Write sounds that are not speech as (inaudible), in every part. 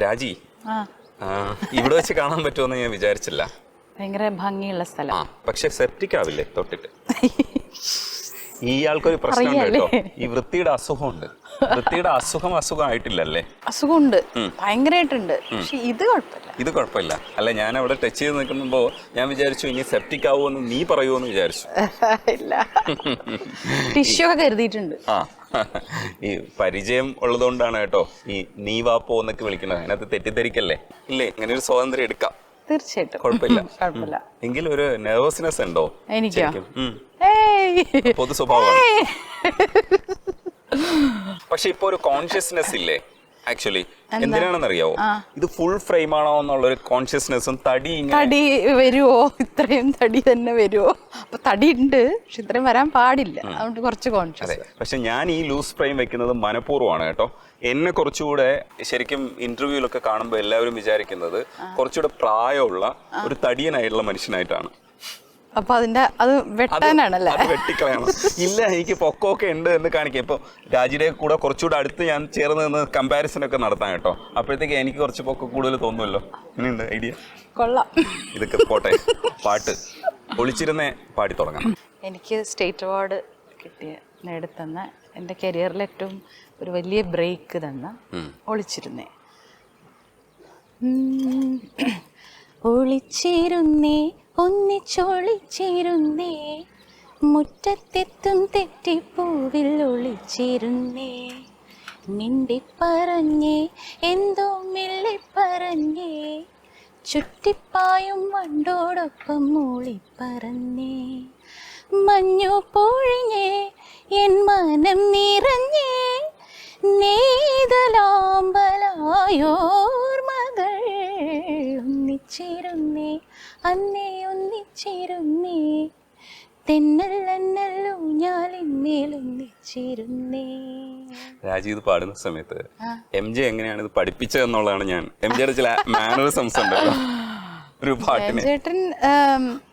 രാജി. ഇവിടെ വെച്ച് കാണാൻ പറ്റുമെന്ന് ഞാൻ വിചാരിച്ചില്ല. ഭയങ്കര ഭംഗിയുള്ള സ്ഥലം. പക്ഷെ സെപ്റ്റിക് ആവില്ലേ തൊട്ടിട്ട്? (laughs) ഈ ആൾക്കൊരു പ്രശ്നമുണ്ട് കേട്ടോ. ഈ വൃത്തിയുടെ അസുഖമുണ്ട്. വൃത്തിയുടെ അസുഖം അസുഖമായിട്ടില്ലല്ലേ? അസുഖമുണ്ട്. ഭയങ്കരമായിട്ടുണ്ട് പക്ഷെ ഇത് കുഴപ്പമില്ല. ഇത് കുഴപ്പമില്ല. അല്ല ഞാൻ അവിടെ ടച്ച് ചെയ്ത് നിൽക്കുമ്പോൾ ഞാൻ വിചാരിച്ചു ഇനി സെപ്റ്റിക് ആവുമെന്ന് നീ പറയുമെന്ന് വിചാരിച്ചു. (laughs) ഇല്ല. ടിഷ്യൂ ഒക്കെ കരുതിയിട്ടുണ്ട്. ആ. ഈ പരിചയം ഉള്ളതുകൊണ്ടാണ് കേട്ടോ ഈ നീ വാപ്പോ എന്നൊക്കെ വിളിക്കുന്നത്. അതിനകത്ത് തെറ്റിദ്ധരിക്കല്ലേ? ഇല്ലേ ഇങ്ങനെ ഒരു സ്വാതന്ത്ര്യം എടുക്കാം. തീർച്ചയായിട്ടും. കുഴപ്പമില്ല. കുഴപ്പമില്ല. എങ്കിലും ഒരു നെർവസ്നെസ് ഉണ്ടോ? എനിക്കോ? പൊതു സ്വഭാവമാണ് പക്ഷെ ഇപ്പൊ ഒരു കോൺഷ്യസ്നെസ് ഇല്ലേ? ആക്ച്വലി എന്തിനാണെന്നറിയാവോ? ഇത് ഫുൾ ഫ്രെയിം ആണോ എന്നുള്ള ഒരു കോൺഷ്യസ്നെസ്സും തടി തടി വരുവോ? ഇത്രയും തടി തന്നെ വരുവോ? അപ്പൊ തടി ഉണ്ട് പക്ഷെ ഇത്രയും വരാൻ പാടില്ല. അതുകൊണ്ട് കുറച്ച് കോൺഷ്യസ് അതെ. പക്ഷെ ഞാൻ ഈ ലൂസ് ഫ്രെയിം വെക്കുന്നത് മനഃപൂർവമാണ് കേട്ടോ. എന്നെ കുറച്ചുകൂടെ ശരിക്കും ഇന്റർവ്യൂലൊക്കെ കാണുമ്പോൾ എല്ലാവരും വിചാരിക്കുന്നത് കുറച്ചുകൂടെ പ്രായമുള്ള ഒരു തടിയനായിട്ടുള്ള മനുഷ്യനായിട്ടാണ്. അപ്പൊ അതിന്റെ അത് വെട്ടാനാണല്ലേ? അത് വെട്ടിക്കളയണം. ഇല്ല എനിക്ക് പൊക്കമൊക്കെ ഉണ്ട് എന്ന് കാണിക്കാം. ഇപ്പൊ രാജിയുടെ കൂടെ കുറച്ചുകൂടെ അടുത്ത് ഞാൻ ചേർന്ന് നിന്ന് കമ്പാരിസൺ ഒക്കെ നടത്താം കേട്ടോ. അപ്പോഴത്തേക്ക് എനിക്ക് കുറച്ച് പൊക്കം കൂടുതൽ തോന്നുമല്ലോ. ഇനിയുണ്ട് ഐഡിയ കൊള്ളാം. ഇതൊക്കെ പോട്ടെ. പാട്ട്. ഒളിച്ചിരുന്നേ പാടി തുടങ്ങണം എനിക്ക് സ്റ്റേറ്റ് അവാർഡ് കിട്ടിയ നേടിത്തന്ന എന്റെ കരിയറിൽ ഏറ്റവും ഒരു വലിയ ബ്രേക്ക് തന്ന ഒളിച്ചിരുന്നേ. ഒളിച്ചിരുന്നേ ഒന്നിച്ചൊളിച്ചിരുന്നേ. മുറ്റത്തെത്തും തെറ്റിപ്പൂവിൽ ഒളിച്ചിരുന്നേ. മിണ്ടി പറഞ്ഞേ എന്തോ മില്ലി പറഞ്ഞേ. ചുറ്റിപ്പായും വണ്ടോടൊപ്പം മൂളിപ്പറഞ്ഞേ മഞ്ഞു പൊഴിഞ്ഞേ എൻ മനം നിറഞ്ഞേ. നീതലാമ്പലായോർമകൾ ഒന്നിച്ചിരുന്നേ. അന്നേ ഒന്നിച്ചിരുന്നേ. തെന്നല്ലന്നല്ലോ ഞാൻ ഒന്നിച്ചിരുന്നേ. രാജി ഇത് പാടുന്ന സമയത്ത് എം ജെ എങ്ങനെയാണ് ഇത് പഠിപ്പിച്ചതെന്നുള്ളതാണ് ഞാൻ. എം ജെയുടെ ചില മാനറിസംസ് ഉണ്ടല്ലോ ഒരു പാട്ടിന്. ചേട്ടൻ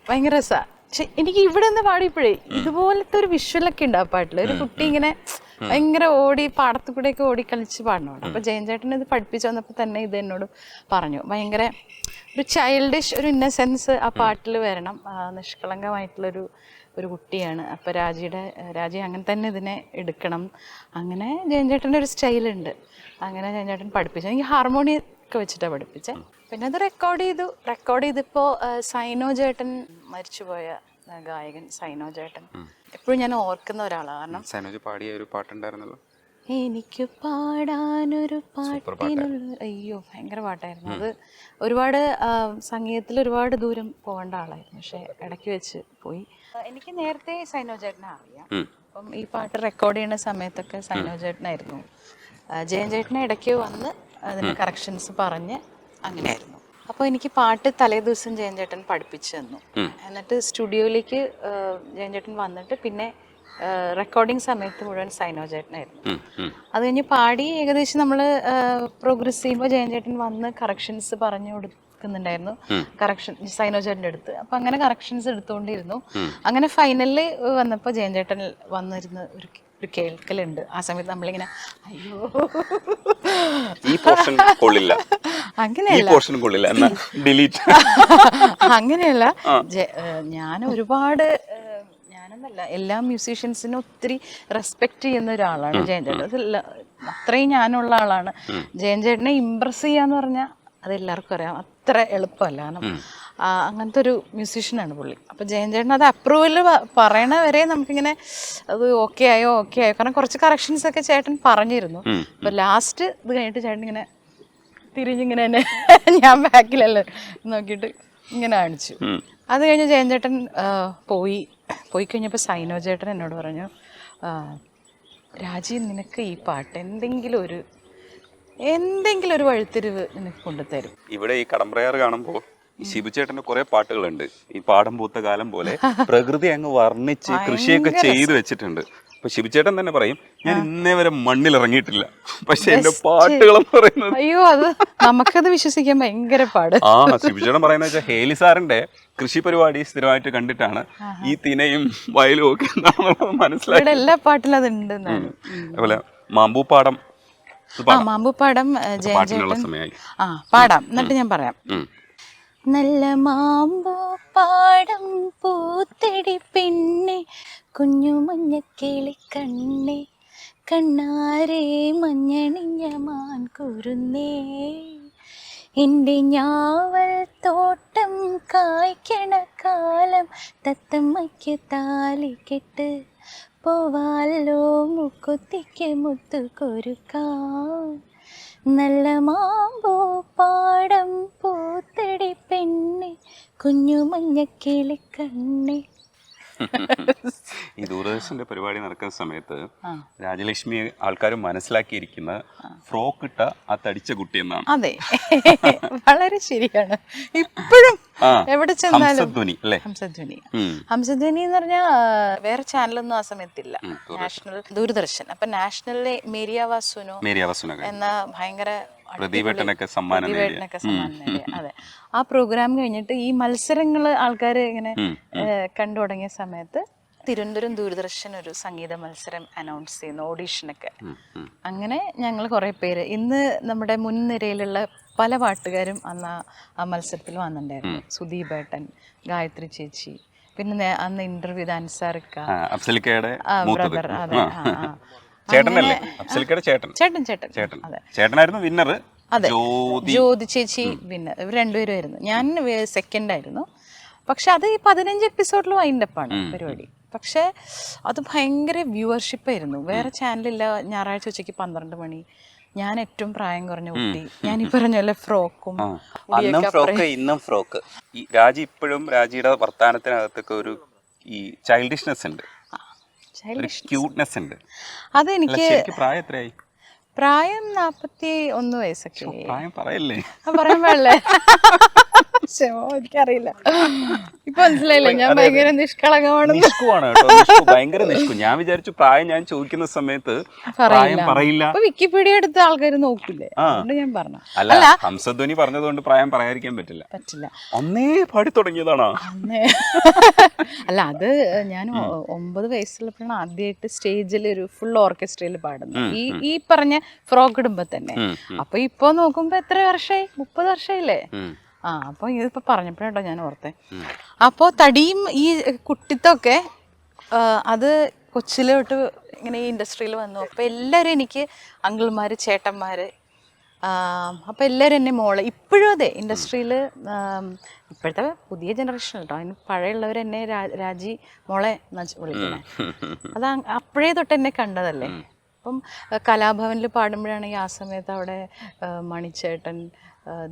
ഭയങ്കര രസാ. പക്ഷെ എനിക്ക് ഇവിടെ നിന്ന് പാടിയപ്പോഴേ ഇതുപോലത്തെ ഒരു വിഷ്വലൊക്കെ ഉണ്ട് ആ പാട്ടിൽ ഒരു കുട്ടി ഇങ്ങനെ ഭയങ്കര ഓടി പാടത്തു കൂടെയൊക്കെ ഓടി കളിച്ച് പാടണോണ്ട് അപ്പൊ ജയൻ ചേട്ടൻ ഇത് പഠിപ്പിച്ചു വന്നപ്പോൾ തന്നെ ഇത് എന്നോട് പറഞ്ഞു. ഭയങ്കര ഒരു ചൈൽഡിഷ് ഒരു ഇന്നസെൻസ് ആ പാട്ടിൽ വരണം. നിഷ്കളങ്കമായിട്ടുള്ളൊരു ഒരു കുട്ടിയാണ്. അപ്പൊ രാജിയുടെ രാജി അങ്ങനെ തന്നെ ഇതിനെ എടുക്കണം. അങ്ങനെ ജയൻ ചേട്ടന്റെ ഒരു സ്റ്റൈലുണ്ട് അങ്ങനെ ജയൻ ചേട്ടൻ പഠിപ്പിച്ചു. എനിക്ക് ഹാർമോണിയം ഒക്കെ വെച്ചിട്ടാണ് പഠിപ്പിച്ചത് പിന്നെ അത് റെക്കോർഡ് ചെയ്തു. റെക്കോർഡ് ചെയ്തപ്പോൾ സൈനോ ചേട്ടൻ മരിച്ചുപോയ ഗായകൻ സൈനോ ചേട്ടൻ എപ്പോഴും ഞാൻ ഓർക്കുന്ന ഒരാളാണ് കാരണം സൈനോജ് പാടിയ ഒരു പാട്ടുണ്ടായിരുന്നല്ലോ? എനിക്ക് പാടാനൊരു പാട്ടിനുള്ള അയ്യോ ഭയങ്കര പാട്ടായിരുന്നു. അത് ഒരുപാട് സംഗീതത്തിൽ ഒരുപാട് ദൂരം പോകേണ്ട ആളായിരുന്നു. പക്ഷെ ഇടയ്ക്ക് വെച്ച് പോയി. എനിക്ക് നേരത്തെ സൈനോ ചേട്ടനെ അറിയാം. അപ്പം ഈ പാട്ട് റെക്കോർഡ് ചെയ്യുന്ന സമയത്തൊക്കെ സൈനോ ചേട്ടനായിരുന്നു ജയൻ ചേട്ടനെ ഇടയ്ക്ക് വന്ന് അതിന് കറക്ഷൻസ് പറഞ്ഞ് അങ്ങനെയായിരുന്നു. അപ്പോൾ എനിക്ക് പാട്ട് തലേ ദിവസം ജയൻ ചേട്ടൻ പഠിപ്പിച്ചു തന്നു. എന്നിട്ട് സ്റ്റുഡിയോയിലേക്ക് ജയൻചേട്ടൻ ജയൻ ചേട്ടൻ വന്നിട്ട് പിന്നെ റെക്കോർഡിങ് സമയത്ത് മുഴുവൻ സൈനോ ചേട്ടനായിരുന്നു. അത് കഴിഞ്ഞ് പാടി ഏകദേശം നമ്മൾ പ്രോഗ്രസ് ചെയ്യുമ്പോൾ ജയൻ ചേട്ടൻ വന്ന് കറക്ഷൻസ് പറഞ്ഞു കൊടുക്കുന്നുണ്ടായിരുന്നു. കറക്ഷൻ സൈനോ ചേട്ടന്റെ അടുത്ത്. അപ്പം അങ്ങനെ കറക്ഷൻസ് എടുത്തുകൊണ്ടിരുന്നു അങ്ങനെ ഫൈനലിൽ വന്നപ്പോൾ ജയൻ ചേട്ടൻ വന്നിരുന്ന് ഒരു ഒരു കേൾക്കലുണ്ട്. ആ സമയത്ത് നമ്മളിങ്ങനെ അയ്യോ. ഈ പോർഷൻ കൊള്ളില്ല. ഈ അങ്ങനെയല്ല. പോർഷൻ കൊള്ളില്ല. എന്നാ ഡിലീറ്റ് (laughs) അങ്ങനെയല്ല. ഞാൻ ഒരുപാട് ഞാനെന്നല്ല എല്ലാ മ്യൂസീഷ്യൻസിനും ഒത്തിരി റെസ്പെക്ട് ചെയ്യുന്ന ഒരാളാണ് ജയൻ ചേട്ടൻ അതല്ല അത്രയും ഞാനുള്ള ആളാണ്. ജയൻ ചേട്ടനെ ഇമ്പ്രസ് ചെയ്യാന്ന് പറഞ്ഞാൽ അത് എല്ലാവർക്കും അറിയാം. അത്ര എളുപ്പമല്ല. കാരണം അങ്ങനത്തെ ഒരു മ്യൂസീഷ്യനാണ് പുള്ളി. അപ്പോൾ ജയൻ ചേട്ടൻ അത് അപ്രൂവൽ പറയണ വരെ നമുക്കിങ്ങനെ അത് ഓക്കെ ആയോ ഓക്കെ ആയോ. കാരണം കുറച്ച് കറക്ഷൻസ് ഒക്കെ ചേട്ടൻ പറഞ്ഞിരുന്നു. അപ്പോൾ ലാസ്റ്റ് ഇത് കഴിഞ്ഞിട്ട് ചേട്ടൻ ഇങ്ങനെ തിരിഞ്ഞിങ്ങനെ തന്നെ (laughs) ഞാൻ ബാക്കിലല്ലേ നോക്കിയിട്ട് ഇങ്ങനെ കാണിച്ചു. അത് കഴിഞ്ഞ് ജയൻ ചേട്ടൻ പോയി. പോയി കഴിഞ്ഞപ്പോൾ സൈനോ ചേട്ടൻ എന്നോട് പറഞ്ഞു രാജീവ് രാജി നിനക്ക് ഈ പാട്ട് എന്തെങ്കിലും ഒരു എന്തെങ്കിലും ഒരു വഴിത്തിരിവ് നിനക്ക് കൊണ്ടുതരും. ഇവിടെ ഈ കടമ്പ്രയാറ് കാണുമ്പോൾ ശിബുചേട്ടന്റെ കുറെ പാട്ടുകളുണ്ട്. ഈ പാടം പൂത്ത കാലം പോലെ പ്രകൃതി അങ്ങ് വർണിച്ച് കൃഷിയൊക്കെ ചെയ്തു വെച്ചിട്ടുണ്ട്. അപ്പൊ ശിബുചേട്ടൻ തന്നെ പറയും ഞാൻ ഇന്നേ വരെ മണ്ണിൽ ഇറങ്ങിയിട്ടില്ല പക്ഷെ എന്റെ പാട്ടുകളെന്ന് പറയുന്നത്. അയ്യോ അത് നമുക്കത് വിശ്വസിക്കാൻ ഭയങ്കര പാട്. ആ ശിബുചേട്ടൻ പറയുന്നത് വെച്ചാൽ ഹേലി സാറിന്റെ കൃഷി പരിപാടി സ്ഥിരമായിട്ട് കണ്ടിട്ടാണ് ഈ തിനയും വയലും ഒക്കെ മനസ്സിലായി എല്ലാ പാട്ടിലും അതുണ്ട് അതുപോലെ മാമ്പൂപ്പാടം ആ മാമ്പൂപ്പാടം ജയൻ ചേട്ടൻ. ആ പാടാം. എന്നിട്ട് ഞാൻ പറയാം. നല്ല മാമ്പൂ പാടം പൂത്തടി പെണ്ണെ കുഞ്ഞു മഞ്ഞ കിളിക്കണ്ണെ കണ്ണാരെ മഞ്ഞണിഞ്ഞ മാൻ കുരുന്നേ. എന്റെ ഞാവൽ തോട്ടം കായ്ക്കണ കാലം തത്തമ്മയ്ക്ക് താലി കെട്ട് പോവാലോ മുക്കുത്തിക്ക് മുത്തു കൊരുക്കാം. നല്ല മാമ്പോ പാടം കുഞ്ഞു മഞ്ഞക്കിളി കിളിക്കണ്ണെ. (laughs) ഈ ദൂരദർശന്റെ പരിപാടി നടക്കുന്ന സമയത്ത്. രാജലക്ഷ്മി ആൾക്കാർ മനസ്സിലാക്കിയിരിക്കുന്ന ഫ്രോക്ക് ഇട്ട ആ തടിച്ച കുട്ടി എന്നാണ്. അതെ. വളരെ ശരിയാണ്. ഇപ്പോഴും എവിടെ ചെന്നാലും ഹംസധ്വനി ഹംസധ്വനി. എന്ന് പറഞ്ഞാൽ വേറെ ചാനലൊന്നും ആ സമയത്തില്ല. നാഷണൽ ദൂരദർശൻ. അപ്പൊ നാഷണലിലെ മേരിയ വാസുനോ എന്ന ഭയങ്കര സമ്മാനം അതെ. ആ പ്രോഗ്രാം കഴിഞ്ഞിട്ട് ഈ മത്സരങ്ങൾ ആൾക്കാർ ഇങ്ങനെ കണ്ടു തുടങ്ങിയ സമയത്ത് തിരുവനന്തപുരം ദൂരദർശൻ ഒരു സംഗീത മത്സരം അനൗൺസ് ചെയ്യുന്നു ഓഡീഷനൊക്കെ. അങ്ങനെ ഞങ്ങൾ കുറേ പേര്. ഇന്ന് നമ്മുടെ മുൻനിരയിലുള്ള പല പാട്ടുകാരും അന്ന് ആ- മത്സരത്തിൽ വന്നിട്ടുണ്ടായിരുന്നു. സുദീപ് ഏട്ടൻ ഗായത്രി ചേച്ചി പിന്നെ അന്ന് ഇന്റർവ്യൂ അൻസാർക്ക ബ്രദർ അതെ. ചേട്ടനല്ലേ? ചേട്ടൻ. ചേട്ടൻ ചേട്ടൻ. ചേട്ടൻ. അതെ. ചേട്ടനായിരുന്നു വിന്നർ അതെ. ജ്യോതി. ചേച്ചി പിന്നെ ഇവർ രണ്ടുപേരുമായിരുന്നു. ഞാൻ സെക്കൻഡ് ആയിരുന്നു. പക്ഷെ അത് ഈ പതിനഞ്ച് എപ്പിസോഡിൽ വൈൻഡപ്പാണ് പരിപാടി. പക്ഷെ അത് ഭയങ്കര വ്യൂവർഷിപ്പായിരുന്നു. വേറെ ചാനലില്ല ഞായറാഴ്ച ഉച്ചയ്ക്ക് പന്ത്രണ്ട് മണി. ഞാൻ ഏറ്റവും പ്രായം കുറഞ്ഞ കുട്ടി. ഞാൻ ഈ പറഞ്ഞ പോലെ ഫ്രോക്കും അന്നും ഫ്രോക്ക് ഇന്നും ഫ്രോക്ക്. ഈ രാജി ഇപ്പോഴും രാജിയുടെ വർത്തമാനത്തിനകത്തൊക്കെ ഒരു ഈ ചൈൽഡിഷ്നെസ് ഉണ്ട്. ക്യൂട്ട്നെസ് ഉണ്ട്. അതെനിക്ക് പ്രായം എത്രയായി? പ്രായം നാപ്പത്തി ഒന്ന് വയസ്സൊക്കെ. പ്രായം പറയല്ലേ? പറയാൻ പാടില്ലേ? (laughs) എനിക്കറിയില്ല. ഇപ്പൊ മനസ്സിലായില്ലേ? ഞാൻ ഭയങ്കര നിഷ്കളങ്കമാണ് നിഷ്കുവാണ് കേട്ടോ ഭയങ്കര നിഷ്കു. ഞാൻ വിചാരിച്ചു പ്രായം ഞാൻ ചോദിക്കുന്ന സമയത്ത് പ്രായം പറയില്ല. വിക്കിപീഡിയ എടുത്ത ആൾക്കാർ നോക്കില്ലേ. അതുകൊണ്ട് ഞാൻ പറഞ്ഞു അല്ല ഹംസധ്വനി പറഞ്ഞതുകൊണ്ട് പ്രായം പറയാതിരിക്കാൻ പറ്റില്ല. പറ്റില്ല. അന്നേ പാടി തുടങ്ങിയതാണോ? അന്ന്. അല്ല അത് ഞാൻ ഒമ്പത് വയസ്സുള്ളപ്പോഴാണ് ആദ്യമായിട്ട് സ്റ്റേജിൽ ഒരു ഫുൾ ഓർക്കസ്ട്രയിൽ പാടുന്നത്. ഈ ഈ പറഞ്ഞ ഫ്രോക്ക് ഇടുമ്പോ തന്നെ. അപ്പൊ ഇപ്പൊ നോക്കുമ്പോ എത്ര വർഷമായി മുപ്പത് വർഷമായില്ലേ. ആ അപ്പൊ ഇതിപ്പോ പറഞ്ഞപ്പോഴാട്ടോ ഞാൻ ഓർത്തേ. അപ്പോൾ തടിയും ഈ കുട്ടിത്തൊക്കെ അത് കൊച്ചിലെ തൊട്ട് ഇങ്ങനെ ഈ ഇൻഡസ്ട്രിയിൽ വന്നു. അപ്പോൾ എല്ലാരും എനിക്ക് അങ്കിൾമാർ ചേട്ടന്മാര് അപ്പോൾ അപ്പൊ എല്ലാരും എന്നെ മോൾ ഇപ്പോഴും അതെ ഇൻഡസ്ട്രിയിൽ ഇപ്പോഴത്തെ പുതിയ ജനറേഷൻ കേട്ടോ അതിന് പഴയുള്ളവർ എന്നെ രാജി മോളെ വിളിക്കണേ അത് അപ്പോഴേ തൊട്ട് എന്നെ കണ്ടതല്ലേ. അപ്പം കലാഭവനിൽ പാടുമ്പോഴാണെങ്കിൽ ആ സമയത്ത് അവിടെ മണിച്ചേട്ടൻ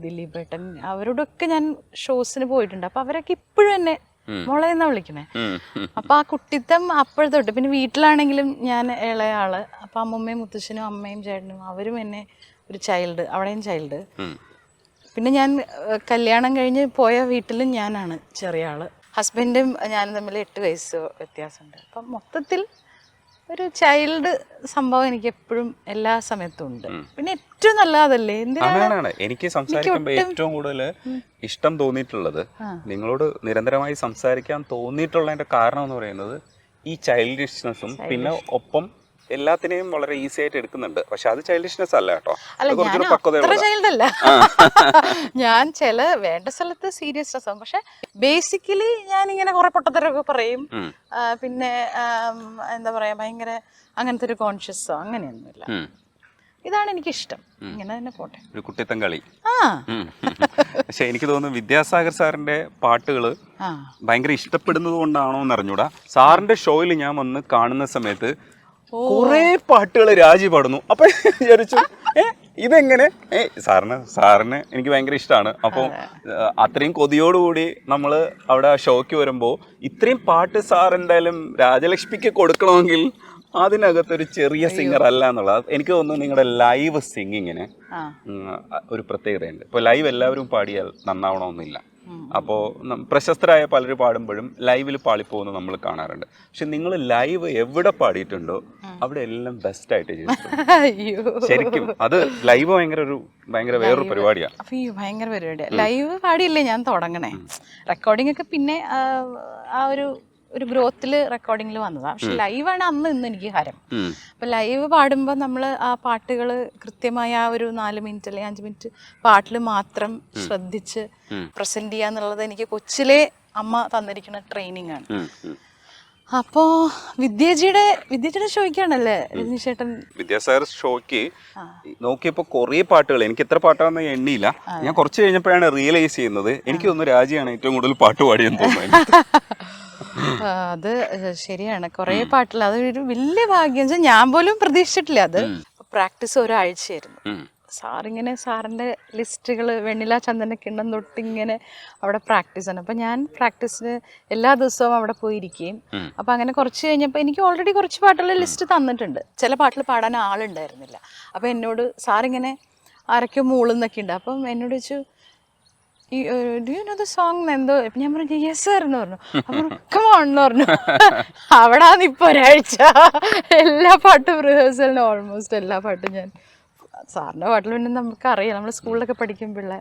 ദിലീപ് ഏട്ടൻ. അവരോടൊക്കെ ഞാൻ ഷോസിന് പോയിട്ടുണ്ട്. അപ്പൊ അവരൊക്കെ ഇപ്പോഴും എന്നെ മോളെ എന്നാ വിളിക്കണേ. അപ്പൊ ആ കുട്ടിത്തം അപ്പോഴത്തോട്ട് തൊട്ട്. പിന്നെ വീട്ടിലാണെങ്കിലും ഞാൻ ഇളയ ആൾ അപ്പൊ അമ്മമ്മയും മുത്തശ്ശനും അമ്മയും ചേട്ടനും അവരും എന്നെ ഒരു ചൈൽഡ് അവിടെയും ചൈൽഡ് പിന്നെ ഞാൻ കല്യാണം കഴിഞ്ഞ് പോയ വീട്ടിലും ഞാനാണ് ചെറിയ ആൾ. ഹസ്ബൻഡും ഞാനും തമ്മിൽ എട്ട് വയസ്സ് വ്യത്യാസമുണ്ട്. അപ്പം മൊത്തത്തിൽ ഒരു ചൈൽഡ് സംഭവം എനിക്ക് എപ്പോഴും എല്ലാ സമയത്തും ഉണ്ട്. പിന്നെ ഏറ്റവും നല്ല അതല്ലേ എന്തിനാണ് എനിക്ക് സംസാരിക്കുമ്പോൾ ഏറ്റവും കൂടുതൽ ഇഷ്ടം തോന്നിയിട്ടുള്ളത് നിങ്ങളോട് നിരന്തരമായി സംസാരിക്കാൻ തോന്നിയിട്ടുള്ളതിന്റെ കാരണം എന്ന് പറയുന്നത് ഈ ചൈൽഡിഷ്നെസ്സും പിന്നെ ഒപ്പം എല്ലാത്തിനെയും വളരെ ഈസി ആയിട്ട് എടുക്കുന്നുണ്ട്. പക്ഷെ അത് ചൈൽഡിഷ്നെസ് അല്ല കേട്ടോ. അല്ല (laughs) ഞാൻ ചില വേണ്ട സ്ഥലത്ത് സീരിയസ്നെസ് ആവും പക്ഷെ ബേസിക്കലി ഞാൻ ഇങ്ങനെ കുറെ പൊട്ടത്തരൊക്കെ പറയും. പിന്നെ എന്താ പറയാ ഭയങ്കര അങ്ങനത്തെ ഒരു കോൺഷ്യസോ അങ്ങനെയൊന്നുമില്ല. ഇതാണ് എനിക്ക് ഇഷ്ടം ഇങ്ങനെ തന്നെ പോട്ടെ. ഒരു കുട്ടിത്തം കളി. പക്ഷെ എനിക്ക് തോന്നുന്നു വിദ്യാസാഗർ സാറിന്റെ പാട്ടുകൾ ഭയങ്കര ഇഷ്ടപ്പെടുന്നത് കൊണ്ടാണോ എന്ന് അറിഞ്ഞൂടാ. സാറിന്റെ ഷോയിൽ ഞാൻ വന്ന് കാണുന്ന സമയത്ത് കുറെ പാട്ടുകൾ രാജി പാടുന്നു. അപ്പൊ വിചാരിച്ചു ഇതെങ്ങനെ? ഏ സാറിന് സാറിന് എനിക്ക് ഭയങ്കര ഇഷ്ടമാണ് അപ്പോൾ അത്രയും കൊതിയോടുകൂടി നമ്മൾ അവിടെ ആ ഷോയ്ക്ക് വരുമ്പോൾ ഇത്രയും പാട്ട് സാർ എന്തായാലും രാജലക്ഷ്മിക്ക് കൊടുക്കണമെങ്കിൽ അതിനകത്തൊരു ചെറിയ സിംഗർ അല്ല എന്നുള്ളത്. എനിക്ക് തോന്നുന്നു നിങ്ങളുടെ ലൈവ് സിംഗിങ്ങിന് ഒരു പ്രത്യേകതയുണ്ട്. ഇപ്പോൾ ലൈവ് എല്ലാവരും പാടിയാൽ നന്നാവണമെന്നില്ല. അപ്പോൾ പ്രശസ്തരായ പലരും പാടുമ്പോഴും ലൈവിൽ പാളിപ്പോകുന്നത് നമ്മൾ കാണാറുണ്ട്. പക്ഷെ നിങ്ങൾ ലൈവ് എവിടെ പാടിയിട്ടുണ്ടോ അവിടെ എല്ലാം ബെസ്റ്റ് ആയിട്ട് ചെയ്തിട്ടുണ്ട്. ശരിക്കും അത് ലൈവ് ഭയങ്കര ഒരു ഭയങ്കര വേറൊരു പരിപാടിയാണ് ഭയങ്കര പരിപാടിയാണ് ലൈവ് പാടിയില്ലേ ഞാൻ തുടങ്ങണേ. റെക്കോർഡിംഗ് ഒക്കെ പിന്നെ ആ ഒരു ഒരു ഗ്രോത്തിൽ റെക്കോർഡിങ്ങിൽ വന്നതാണ് പക്ഷെ ലൈവാണ് അന്ന് ഇന്ന് എനിക്ക് ഹരം അപ്പം ലൈവ് പാടുമ്പോൾ നമ്മൾ ആ പാട്ടുകൾ കൃത്യമായ ആ ഒരു നാല് മിനിറ്റ് അല്ലെങ്കിൽ അഞ്ച് മിനിറ്റ് പാട്ടിൽ മാത്രം ശ്രദ്ധിച്ച് പ്രസന്റ് ചെയ്യുക എന്നുള്ളത് എനിക്ക് കൊച്ചിലെ അമ്മ തന്നിരിക്കുന്ന ട്രെയിനിങ് ആണ്. അപ്പോ വിദ്യാജിയുടെ വിദ്യാജിയുടെ ഷോയ്ക്കാണല്ലേ രജനീഷ് ചേട്ടൻ വിദ്യാസാഗർ ഷോയ്ക്ക് നോക്കിയപ്പോ കുറേ പാട്ടുകൾ എനിക്ക് എത്ര പാട്ടാണെന്ന് എണ്ണിയില്ല. ഞാൻ കുറച്ച് കഴിഞ്ഞപ്പോഴാണ് റിയലൈസ് ചെയ്യുന്നത്. എനിക്ക് തോന്നുന്നു രാജിയാണ് ഏറ്റവും കൂടുതൽ പാട്ട് പാടിയെന്ന് തോന്നുന്നു ആ, (laughs) അത് ശരിയാണ്. കുറേ പാട്ടിൽ അതൊരു വലിയ ഭാഗ്യം വെച്ചാൽ ഞാൻ പോലും പ്രതീക്ഷിച്ചിട്ടില്ല അത്. പ്രാക്ടീസ് ഒരാഴ്ചയായിരുന്നു. സാറിങ്ങനെ സാറിന്റെ ലിസ്റ്റുകൾ വെണ്ണില ചന്ദനക്കിണ്ണം തൊട്ട് ഇങ്ങനെ അവിടെ പ്രാക്ടീസ് ആണ്. അപ്പം ഞാൻ പ്രാക്ടീസിന് എല്ലാ ദിവസവും അവിടെ പോയിരിക്കുകയും അപ്പം അങ്ങനെ കുറച്ച് കഴിഞ്ഞപ്പോൾ എനിക്ക് ഓൾറെഡി കുറച്ച് പാട്ടുകളുടെ ലിസ്റ്റ് തന്നിട്ടുണ്ട്. ചില പാട്ടിൽ പാടാൻ ആളുണ്ടായിരുന്നില്ല. അപ്പം എന്നോട് സാറിങ്ങനെ ആരൊക്കെയോ മൂളുന്നൊക്കെ ഉണ്ട് അപ്പം എന്നോട് ചോദിച്ചു സോങ് എന്തോ ഞാൻ പറഞ്ഞു യെസ് എന്ന് പറഞ്ഞു. കമോൺ എന്ന് പറഞ്ഞു. (laughs) അവിടെ ഇപ്പൊ ഒരാഴ്ച. എല്ലാ പാട്ടും റിഹേഴ്സലിന് ഓൾമോസ്റ്റ് എല്ലാ പാട്ടും ഞാൻ. സാറിന്റെ പാട്ടിൽ പിന്നെ നമുക്ക് അറിയാം നമ്മൾ സ്കൂളിലൊക്കെ പഠിക്കുമ്പോഴേ